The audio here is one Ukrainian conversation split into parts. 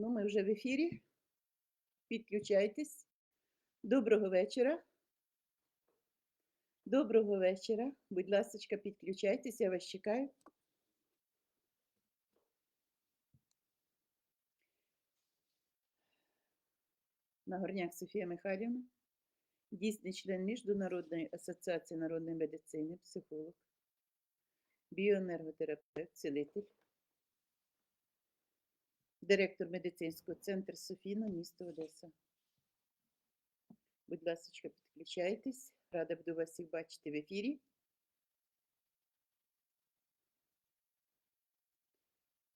Ну, ми вже в ефірі. Підключайтесь. Доброго вечора. Доброго вечора. Будь ласка, підключайтесь, я вас чекаю. Нагорняк Софія Михайлівна, дійсний член Міжнародної асоціації народної медицини, психолог, біоенерготерапевт, цілитель, директор медицинського центру Софіна, місто Одеса. Будь ласка, підключайтесь. Рада буду вас всіх бачити в ефірі.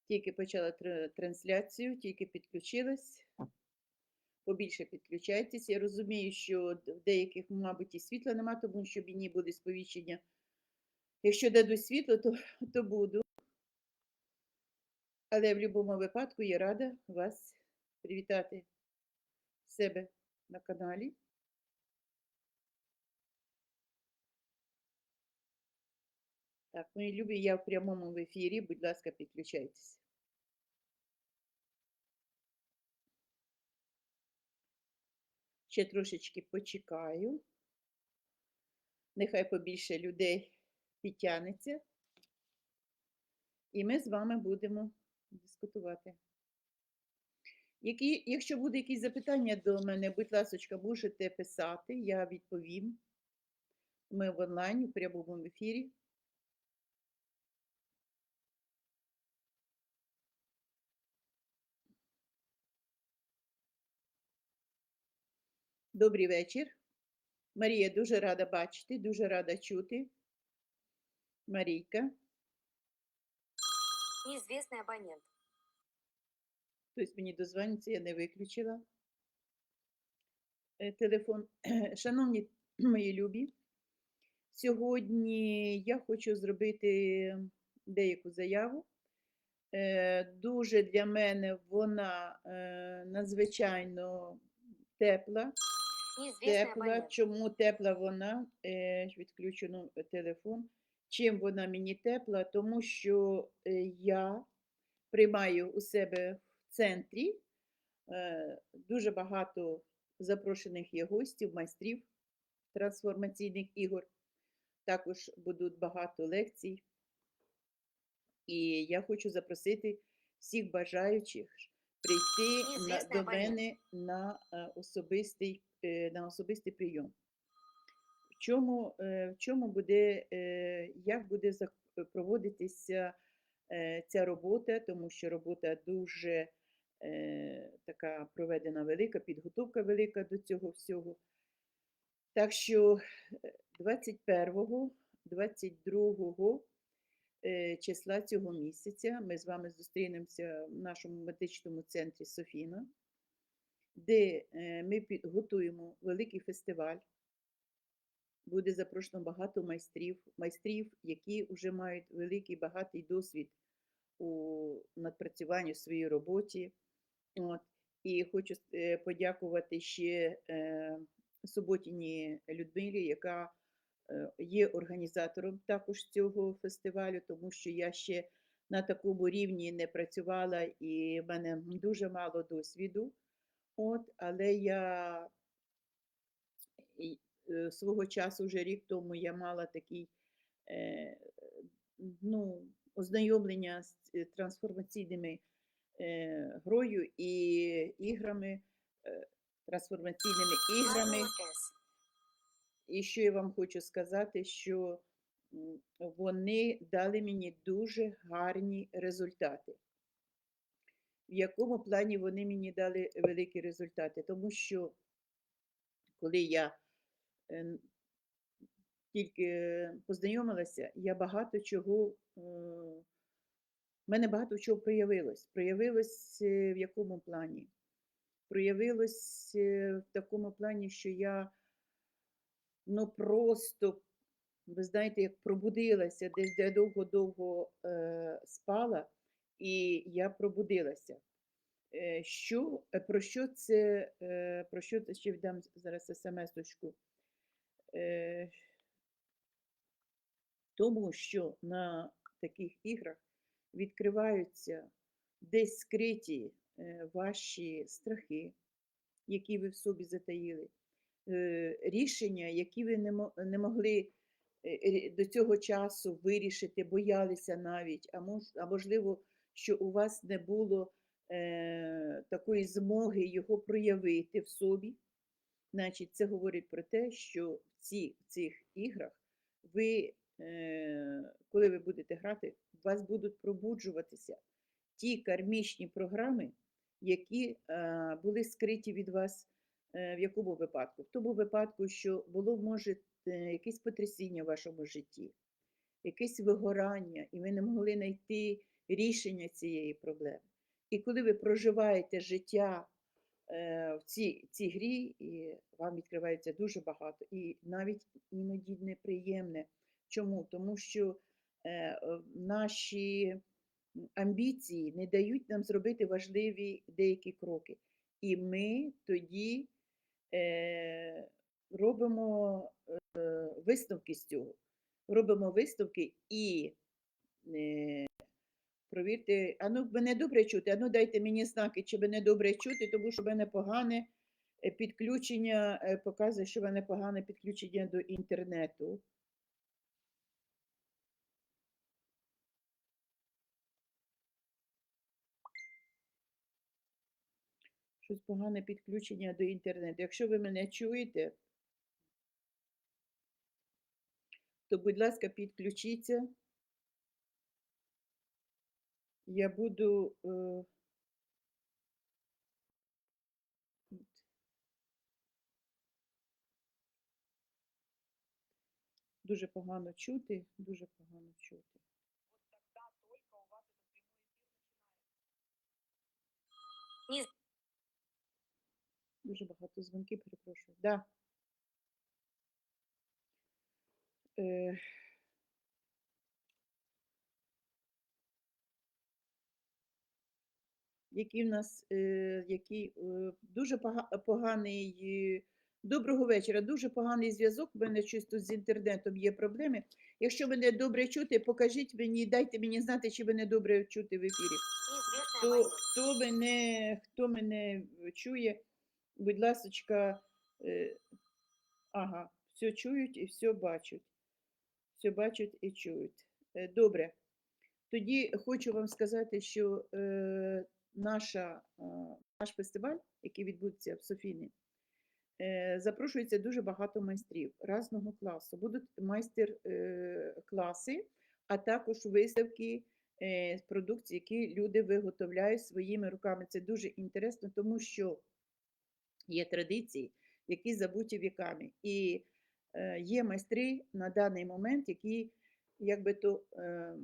Тільки почала трансляцію, тільки підключилась. Побільше підключайтесь. Я розумію, що в деяких, мабуть, і світла нема, тому що мені буде сповіщення. Якщо дадуть світло, то, то буду. Але в будь-якому випадку я рада вас привітати себе на каналі. Так, мої любі, я в прямому в ефірі. Будь ласка, підключайтесь. Ще трошечки почекаю. Нехай побільше людей підтягнеться. І ми з вами будемо дискутувати. Які, якщо буде якісь запитання до мене, будь ласка, можете писати, я відповім. Ми в онлайні, в прямому ефірі. Добрий вечір. Марія, дуже рада бачити, дуже рада чути. Марійка, Неизвестный абонент. хтось мені дозвониться, я не виключила. Е, Телефон. Шановні мої любі, сьогодні я хочу зробити деяку заяву. Е, Дуже для мене вона е, надзвичайно тепла. Тепла. Чому тепла вона? Е, ж ну, телефон. Чим вона мені тепла? Тому що е, я приймаю у себе в центрі е, дуже багато запрошених є гостів, майстрів трансформаційних ігор. Також будуть багато лекцій. І я хочу запросити всіх бажаючих прийти на, до мене на е, особистий, на особистий прийом. Чому, е, в чому буде, е, як буде проводитися е, ця робота, тому що робота дуже така проведена велика, підготовка велика до цього всього. Так що е, 21, 22 е, числа цього місяця ми з вами зустрінемося в нашому медичному центрі Софіна, де ми підготуємо великий фестиваль. Буде запрошено багато майстрів, майстрів, які вже мають великий багатий досвід у надпрацюванні своїй роботі. От. І хочу е, подякувати ще е, Суботіні Людмилі, яка е, є організатором також цього фестивалю, тому що я ще на такому рівні не працювала і в мене дуже мало досвіду. От, але я свого часу, вже рік тому, я мала такий е, ну, ознайомлення з е, трансформаційними е, грою і іграми, е, трансформаційними іграми. І що я вам хочу сказати, що вони дали мені дуже гарні результати. В якому плані вони мені дали великі результати? Тому що коли я е, тільки познайомилася, я багато чого, е, в мене багато чого проявилось. Проявилось е, в якому плані? Проявилось е, в такому плані, що я ну просто, ви знаєте, як пробудилася, десь де довго-довго е, спала, і я пробудилася. Е, що, е, про що це, е, про що це ще вдам зараз смс-очку? Е, тому що на таких іграх відкриваються десь скриті е, ваші страхи, які ви в собі затаїли, е, рішення, які ви не могли до цього часу вирішити, боялися навіть, а, мож, а можливо, що у вас не було такої змоги його проявити в собі. Значить, це говорить про те, що ці, в цих іграх ви, е, коли ви будете грати, у вас будуть пробуджуватися ті кармічні програми, які е, були скриті від вас е, в якому випадку? В тому випадку, що було, може, е, якесь потрясіння в вашому житті, якесь вигорання, і ви не могли знайти рішення цієї проблеми. І коли ви проживаєте життя в цій, цій грі, і вам відкривається дуже багато, і навіть іноді неприємне. Чому? Тому що е, е, наші амбіції не дають нам зробити важливі деякі кроки. І ми тоді е, робимо е, висновки з цього. Робимо висновки і е, провірте, а ну мене добре чути, а ну дайте мені знаки, чи мене добре чути, тому що в мене погане е, підключення, е, показує, що в мене погане підключення до інтернету. Щось погане підключення до інтернету. Якщо ви мене чуєте, то, будь ласка, підключіться. Я буду. Е... Дуже погано чути, дуже погано чути. Дуже багато дзвонків, перепрошую. Да. Е, який в нас е, який, е, дуже поганий. е, Доброго вечора. Дуже поганий зв'язок. У мене чисто з інтернетом є проблеми. Якщо мене добре чути, покажіть мені, дайте мені знати, чи мене добре чути в ефірі. Хто, хто, мене, хто мене чує, будь ласочка, е, ага, все чують і все бачать. Все бачать і чують. Добре. Тоді хочу вам сказати, що е, наша, е, наш фестиваль, який відбудеться в Софіні, е, запрошується дуже багато майстрів різного класу. Будуть майстер-класи, а також виставки е, продукції, які люди виготовляють своїми руками. Це дуже інтересно, тому що є традиції, які забуті віками. І е, є майстри на даний момент, які якби то е,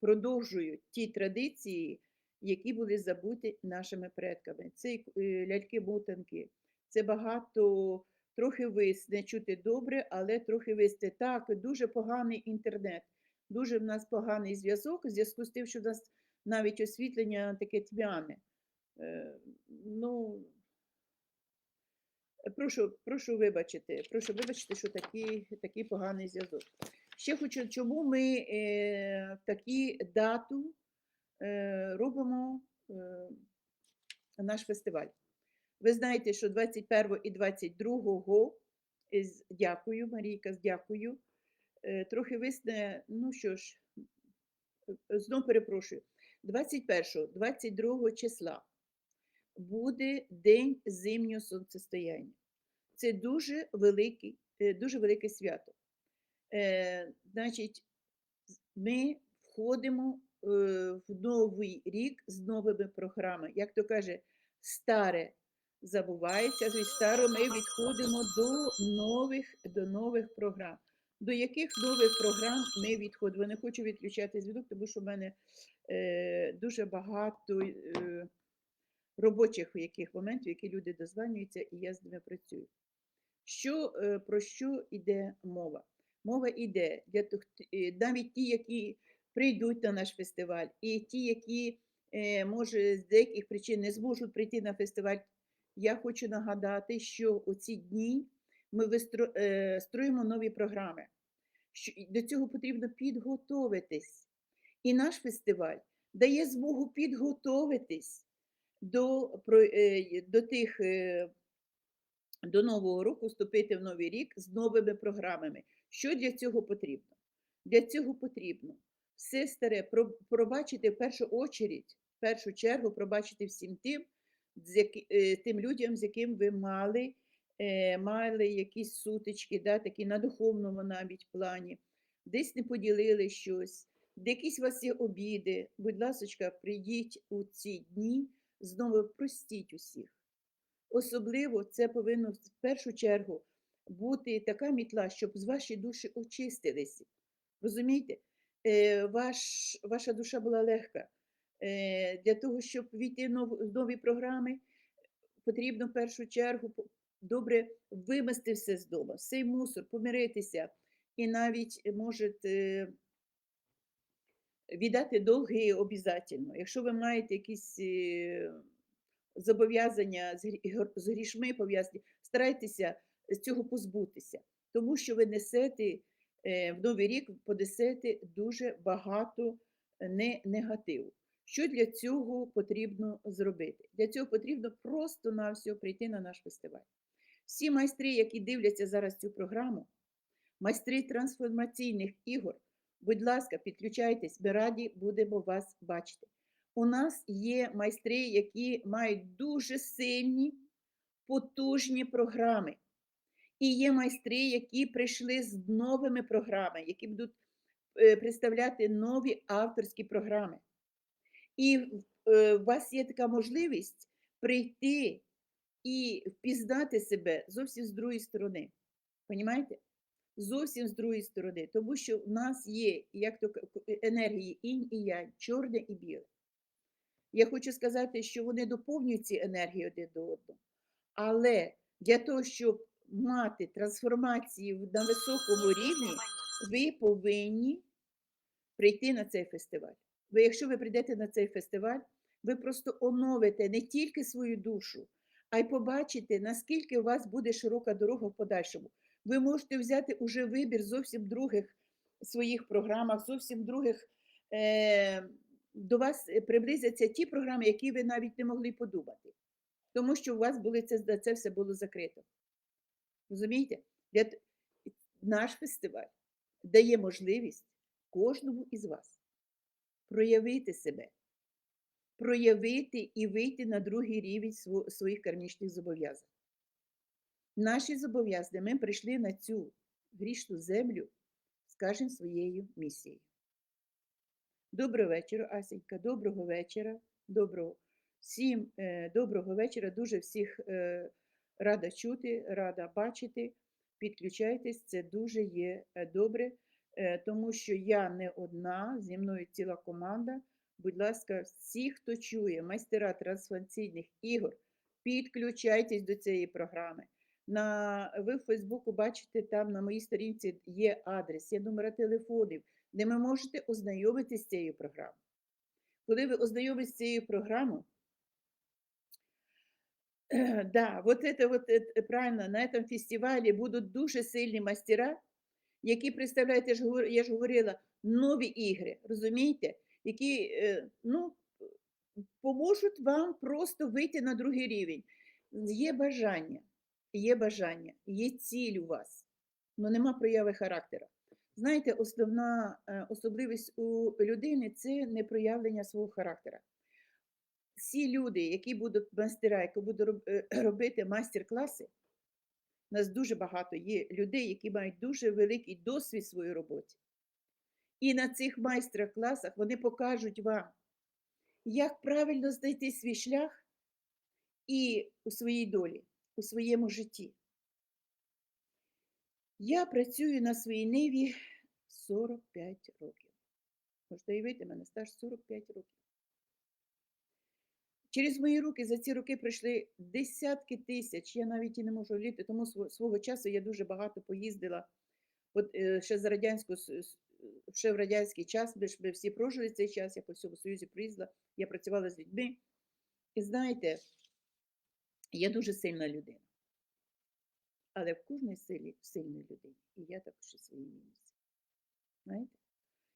продовжують ті традиції, які були забуті нашими предками. Це е, ляльки-мотанки, це багато, трохи висне, чути добре, але трохи висне. Так, дуже поганий інтернет, дуже в нас поганий зв'язок, в зв'язку з тим, що в нас навіть освітлення таке тьмяне. Е, Ну, прошу, прошу вибачити, прошу вибачити, що такий, такий поганий зв'язок. Ще хочу, чому ми е, такі дату робимо е, наш фестиваль. Ви знаєте, що 21 і 22 із, дякую, Марійка, дякую. Е, трохи висне, ну що ж, е, знов перепрошую. 21, 22 числа буде День зимнього сонцестояння. Це дуже великий, е, дуже велике свято. Е, значить, ми входимо е, в новий рік з новими програмами. Як то каже, старе забувається, з старо ми відходимо до нових, до нових програм. До яких нових програм ми відходимо? Не хочу відключати зв'язок, тому що в мене е, дуже багато е, робочих яких моментів, які люди дозванюються, і я з ними працюю. Що, е, про що йде мова? Мова йде для тих, е, навіть ті, які прийдуть на наш фестиваль, і ті, які, е, може, з деяких причин не зможуть прийти на фестиваль. Я хочу нагадати, що у ці дні ми вистро- е, строїмо нові програми. До цього потрібно підготовитись. І наш фестиваль дає змогу підготовитись до, е, до тих. До нового року вступити в новий рік з новими програмами. Що для цього потрібно? Для цього потрібно про- пробачити в першу очередь, в першу чергу пробачити всім тим, е, тим людям, з яким ви мали, е, мали якісь сутички, да, такі на духовному навіть плані, десь не поділили щось, де якісь у вас є обіди. Будь ласочка, прийдіть у ці дні, знову простіть усіх. Особливо це повинно в першу чергу бути така мітла, щоб з вашої душі очистилися. Розумієте? Е, ваш, ваша душа була легка. Е, для того, щоб війти в нові програми, потрібно в першу чергу добре вимести все з дому, цей мусор, помиритися і навіть е, можете віддати долги обов'язково. Якщо ви маєте якісь зобов'язання з грі- гр- з грішми пов'язані, старайтеся з цього позбутися, тому що ви несете в новий рік понесете дуже багато е, не, негативу. Що для цього потрібно зробити? Для цього потрібно просто на все прийти на наш фестиваль. Всі майстри, які дивляться зараз цю програму, майстри трансформаційних ігор, будь ласка, підключайтесь, ми раді будемо вас бачити. У нас є майстри, які мають дуже сильні, потужні програми. І є майстри, які прийшли з новими програмами, які будуть е, представляти нові авторські програми. І е, у вас є така можливість прийти і впізнати себе зовсім з другої сторони. Понімаєте? Зовсім з другої сторони. Тому що в нас є як то енергії інь і янь, чорне і біле. Я хочу сказати, що вони доповнюють ці енергії один до одного. Але для того, щоб мати трансформацію на високому рівні, ви повинні прийти на цей фестиваль. Ви, якщо ви прийдете на цей фестиваль, ви просто оновите не тільки свою душу, а й побачите, наскільки у вас буде широка дорога в подальшому. Ви можете взяти уже вибір зовсім других своїх програмах, зовсім других. Е, до вас приблизяться ті програми, які ви навіть не могли подумати. Тому що у вас були це, це все було закрито. Розумієте? Наш фестиваль дає можливість кожному із вас проявити себе, проявити і вийти на другий рівень своїх кармічних зобов'язань. Наші зобов'язання ми прийшли на цю грішну землю, скажімо, своєю місією. Доброго вечора, Асенька, доброго вечора. Доброго. Всім е, доброго вечора. Дуже всіх е, рада чути, рада бачити. Підключайтесь, це дуже є е, добре, е, тому що я не одна, зі мною ціла команда. Будь ласка, всі, хто чує майстера трансформаційних ігор, підключайтесь до цієї програми. На, ви в Фейсбуку бачите, там на моїй сторінці є адрес, є номера телефонів, де ви можете ознайомитися з цією програмою. Коли ви ознайомитесь з цією програмою, да, вот это вот это, правильно, на этом фестивалі будуть дуже сильні мастера, які представляють, я ж, говор- я ж говорила, нові ігри, розумієте, які е, ну, поможуть вам просто вийти на другий рівень. Є бажання, є бажання, є ціль у вас, але нема прояви характера. Знаєте, основна е, особливість у людини це не проявлення свого характера. Всі люди, які будуть майстера, які будуть робити майстер-класи, у нас дуже багато є людей, які мають дуже великий досвід в своїй роботі. І на цих майстер-класах вони покажуть вам, як правильно знайти свій шлях і у своїй долі, у своєму житті. Я працюю на своїй ниві 45 років. Можете уявити, мене стаж 45 років. Через мої руки за ці роки пройшли десятки тисяч, я навіть і не можу літи, тому свого часу я дуже багато поїздила. От е, ще за радянську ще в радянський час, ми ж ми всі прожили цей час, я по всьому Союзі приїздила, я працювала з людьми. І знаєте, я дуже сильна людина. Але в кожній силі сильної людини. І я також і свої мінуси. Знаєте?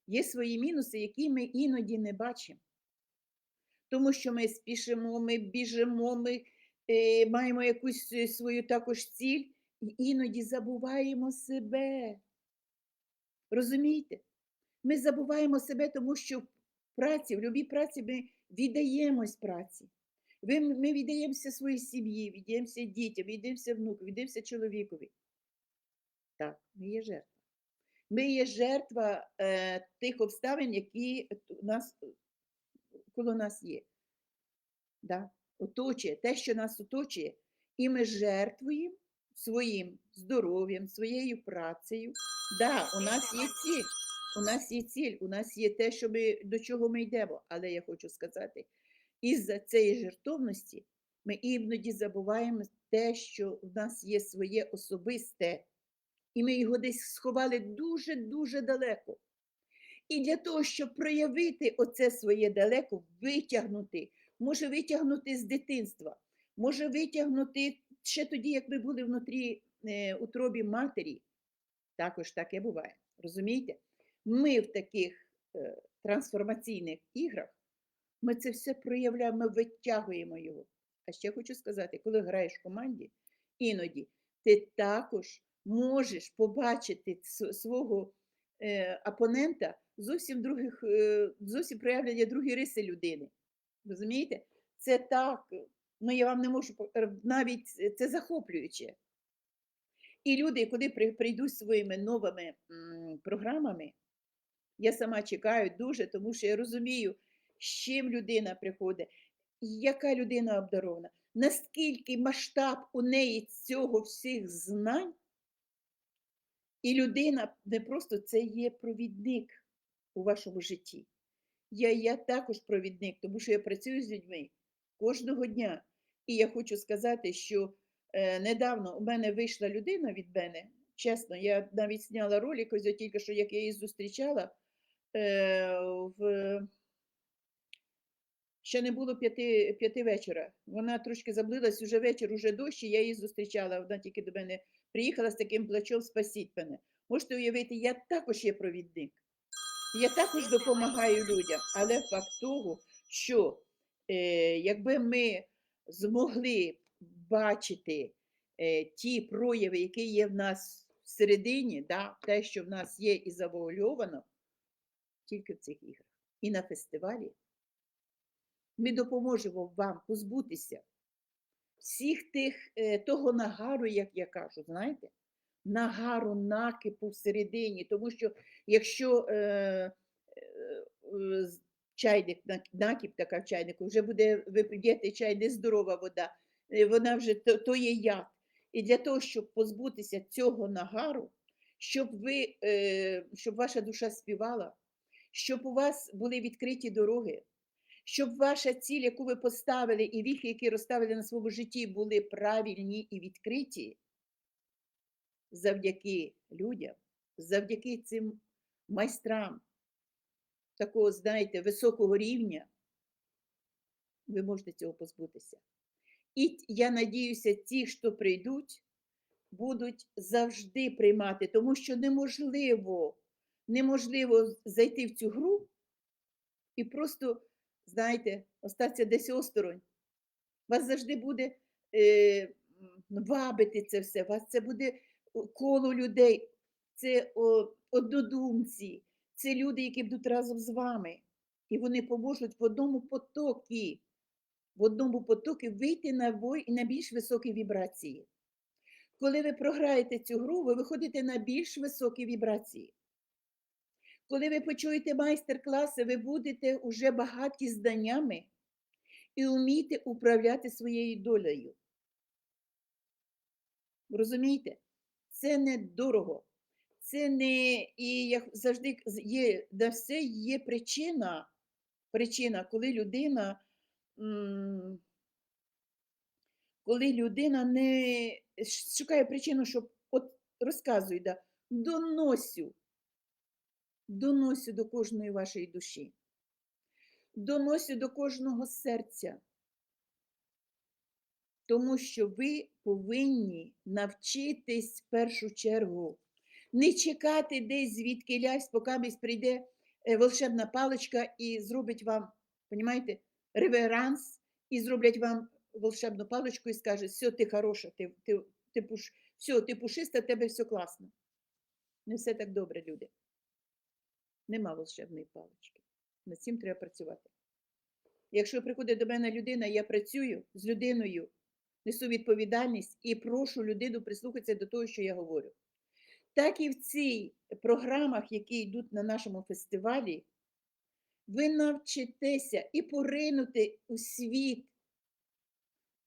Є свої мінуси, які ми іноді не бачимо. Тому що ми спішимо, ми біжимо, ми е, маємо якусь е, свою також ціль, і іноді забуваємо себе. Розумієте? Ми забуваємо себе, тому що в праці, в любій праці ми віддаємось праці. Ми віддаємося своїй сім'ї, віддаємося дітям, віддаємося внуку, віддаємося чоловікові. Так, ми є жертва. Ми є жертва е, тих обставин, які нас е, коло нас є. Да? Оточує, те, що нас оточує, і ми жертвуємо своїм здоров'ям, своєю працею. Да, у нас є ціль. У нас є ціль, у нас є те, що ми, до чого ми йдемо. Але я хочу сказати, із-за цієї жертовності ми іноді забуваємо те, що в нас є своє особисте, і ми його десь сховали дуже-дуже далеко. І для того, щоб проявити оце своє далеко, витягнути, може витягнути з дитинства, може витягнути ще тоді, як ми були внутрі е, утробі матері. Також таке буває. Розумієте? Ми в таких е, трансформаційних іграх, ми це все проявляємо, ми витягуємо його. А ще хочу сказати, коли граєш в команді, іноді ти також можеш побачити свого е, опонента зовсім других, е, зовсім проявлення другої риси людини. Розумієте? Це так, ну я вам не можу е, навіть е, це захоплююче. І люди, коли прийдуть своїми новими програмами, я сама чекаю дуже, тому що я розумію, з чим людина приходить, яка людина обдарована, наскільки масштаб у неї цього всіх знань, і людина не просто це є провідник у вашому житті. Я, я також провідник, тому що я працюю з людьми кожного дня. І я хочу сказати, що е, недавно у мене вийшла людина від мене. Чесно, я навіть зняла ролик, ось тільки що як я її зустрічала. Е, в... Ще не було п'яти, п'яти вечора. Вона трошки заблилась, уже вечір, уже дощ, і я її зустрічала. Вона тільки до мене приїхала з таким плачом спасіть мене. Можете уявити, я також є провідник. Я також допомагаю людям, але факт того, що е, якби ми змогли бачити е, ті прояви, які є в нас всередині, да, те, що в нас є і завуальовано, тільки в цих іграх. І на фестивалі ми допоможемо вам позбутися всіх тих, е, того нагару, як я кажу, знаєте, нагару, накипу всередині. Тому що якщо е, е, е, чайник, нак- накіп така в чайнику, вже буде ви п'єте чай, нездорова вода, вона вже то, то є яд. І для того, щоб позбутися цього нагару, щоб ви, е, щоб ваша душа співала, щоб у вас були відкриті дороги, щоб ваша ціль, яку ви поставили, і віхи, які розставили на своєму житті, були правильні і відкриті, завдяки людям, завдяки цим майстрам такого, знаєте, високого рівня, ви можете цього позбутися. І я надіюся, ті, що прийдуть, будуть завжди приймати, тому що неможливо, неможливо зайти в цю гру і просто, знаєте, остатися десь осторонь. Вас завжди буде е, вабити це все, вас це буде коло людей, це однодумці, це люди, які будуть разом з вами. І вони поможуть в одному потокі, в одному потокі вийти на, вой- на більш високі вібрації. Коли ви програєте цю гру, ви виходите на більш високі вібрації. Коли ви почуєте майстер-класи, ви будете уже багаті знаннями і вмієте управляти своєю долею. Розумієте? Це не дорого. Це не і як завжди є на все є причина, причина, коли людина, коли людина не шукає причину, щоб от розказую, да, доносю, доносю до кожної вашої душі, доносю до кожного серця. Тому що ви повинні навчитись в першу чергу не чекати десь звідки лясь, поки прийде е, волшебна паличка і зробить вам, понімаєте, реверанс і зроблять вам волшебну паличку і скажуть, все, ти хороша, ти, ти, ти, пуш... все, ти пушиста, тебе все класно. Не все так добре, люди. Нема волшебної палички. Над цим треба працювати. Якщо приходить до мене людина, я працюю з людиною, несу відповідальність і прошу людину прислухатися до того, що я говорю. Так і в цих програмах, які йдуть на нашому фестивалі, ви навчитеся і поринути у світ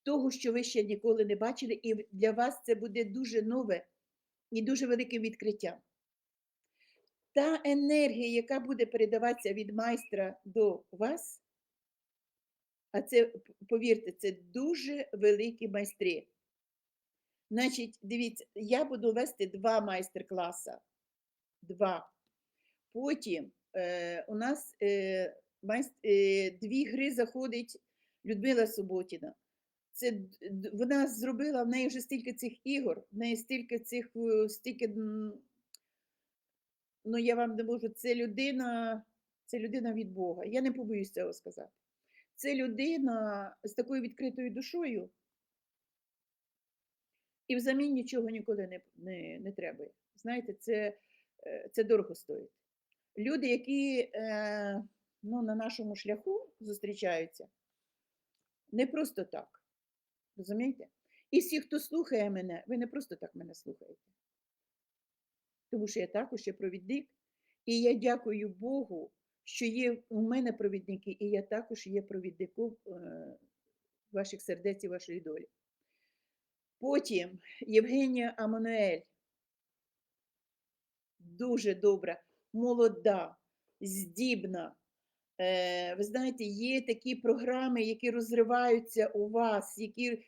того, що ви ще ніколи не бачили, і для вас це буде дуже нове і дуже велике відкриття. Та енергія, яка буде передаватися від майстра до вас, а це, повірте, це дуже великі майстри. Значить, дивіться, я буду вести два майстер-класи. Два. Потім е, у нас е, майс- е, дві гри заходить Людмила Суботіна. Це вона зробила в неї вже стільки цих ігор, в неї стільки цих, е, стільки. Ну, я вам не можу, це людина, це людина від Бога. Я не побоюсь цього сказати. Це людина з такою відкритою душою, і взамін нічого ніколи не, не, не треба. Знаєте, це, е, це дорого стоїть. Люди, які е, ну, на нашому шляху зустрічаються, не просто так. Розумієте? І всі, хто слухає мене, ви не просто так мене слухаєте. Тому що я також є провідник, і я дякую Богу, що є у мене провідники, і я також є провідником е, ваших сердець і вашої долі. Потім Євгенія Амануель. Дуже добра, молода, здібна. Е, ви знаєте, є такі програми, які розриваються у вас, які,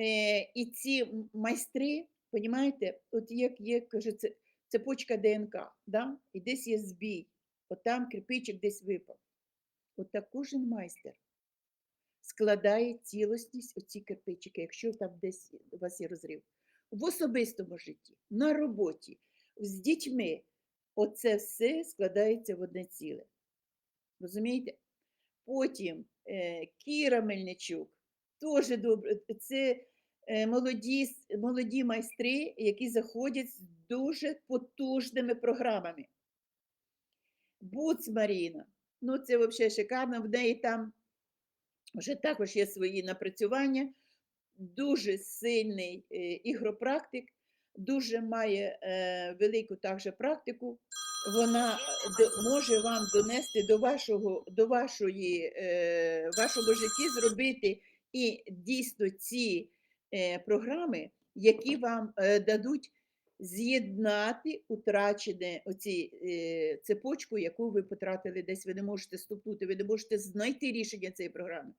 е, і ці майстри, понімаєте, от як є, каже, це, цепочка ДНК, да? і десь є збій, от там кирпичик десь випав. От кожен майстер складає цілісність оці кирпичики, якщо там десь у вас є розрив. В особистому житті, на роботі, з дітьми, оце все складається в одне ціле. Розумієте? Потім е, Кіра Мельничук, теж добре. Це е, молоді, молоді майстри, які заходять з дуже потужними програмами. Буц Маріна, ну це взагалі шикарно. В неї там вже також є свої напрацювання. Дуже сильний е, ігропрактик, дуже має е, велику також практику. Вона е, може вам донести до вашого, до вашої, вашому житті, зробити і дійсно ці програми, які вам дадуть з'єднати утрачене оці е, цепочку, яку ви потратили десь. Ви не можете ступнути, ви не можете знайти рішення цієї програми.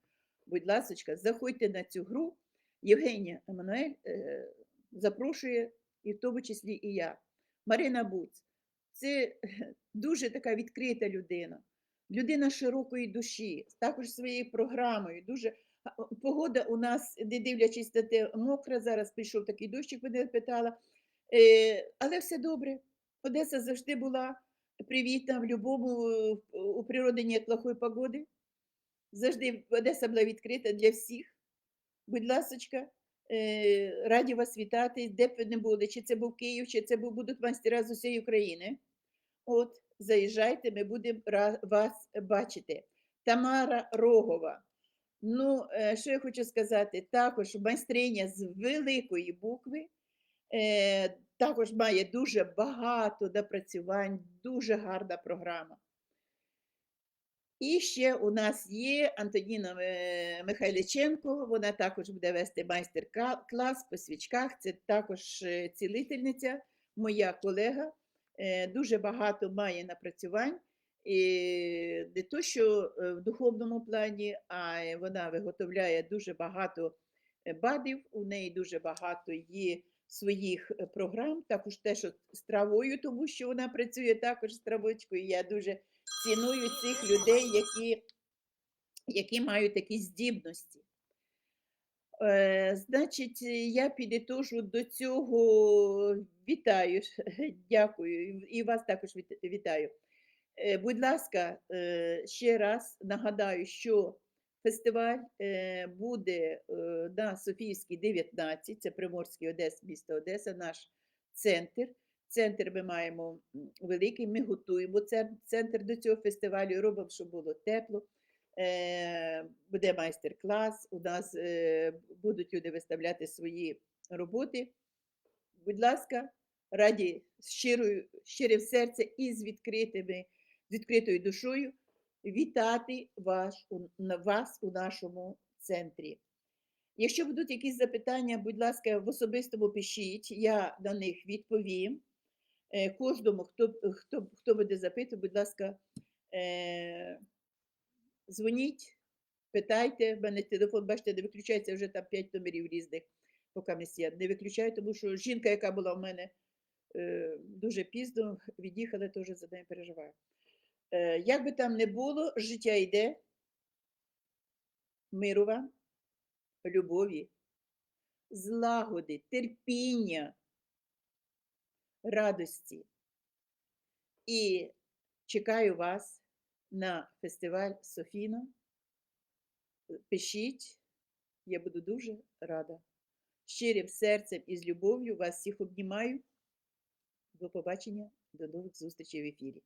Будь ласка, заходьте на цю гру. Євгенія Еммануель е, запрошує, і в тому числі і я. Марина Буц. Це дуже така відкрита людина, людина широкої душі, також своєю програмою. Дуже погода у нас, не дивлячись на те, мокра. Зараз пішов такий дощик, мене питала. Е, але все добре. Одеса завжди була привітна в будь-якому е, у природі нет плохої погоди. Завжди Одеса була відкрита для всіх. Будь ласочка, е, раді вас вітати, де б ви не були, чи це був Київ, чи це був, будуть майстера з усієї України. От, заїжджайте, ми будемо вас бачити. Тамара Рогова. Ну, що я хочу сказати, також майстриня з великої букви, також має дуже багато напрацювань, дуже гарна програма. І ще у нас є Антоніна Михайличенко, вона також буде вести майстер-клас по свічках. Це також е, цілительниця, моя колега. Е, Дуже багато має напрацювань. І не то, що е, в духовному плані, а вона виготовляє дуже багато бадів, у неї дуже багато є своїх е, програм, також те, що з травою, тому що вона працює також з травочкою. Я дуже ціную цих людей, які, які мають такі здібності. Е, значить, я підітожу до цього. Вітаю, дякую, і вас також вітаю. Е, Будь ласка, е, ще раз нагадаю, що фестиваль е, буде е, на Софійській 19, це Приморський Одес, місто Одеса, наш центр. Центр ми маємо великий, ми готуємо центр до цього фестивалю, робимо, щоб було тепло. Е, Буде майстер-клас, у нас е, будуть люди виставляти свої роботи. Будь ласка, раді щирою, щирим серцем і з відкритими, з відкритою душою вітати ваш, у- вас у нашому центрі. Якщо будуть якісь запитання, будь ласка, в особистому пишіть, я на них відповім. Е, Кожному, хто, хто, хто буде запитувати, будь ласка, е, дзвоніть, питайте. В мене телефон, бачите, не виключається вже там 5 номерів різних, поки я не виключаю, тому що жінка, яка була в мене е, дуже пізно, від'їхала, теж за нею переживаю. Е, Як би там не було, життя йде, миру вам, любові, злагоди, терпіння, радості. І чекаю вас на фестиваль Софіно. Пишіть, я буду дуже рада. Щирим серцем і з любов'ю вас всіх обнімаю. До побачення, до нових зустрічей в ефірі.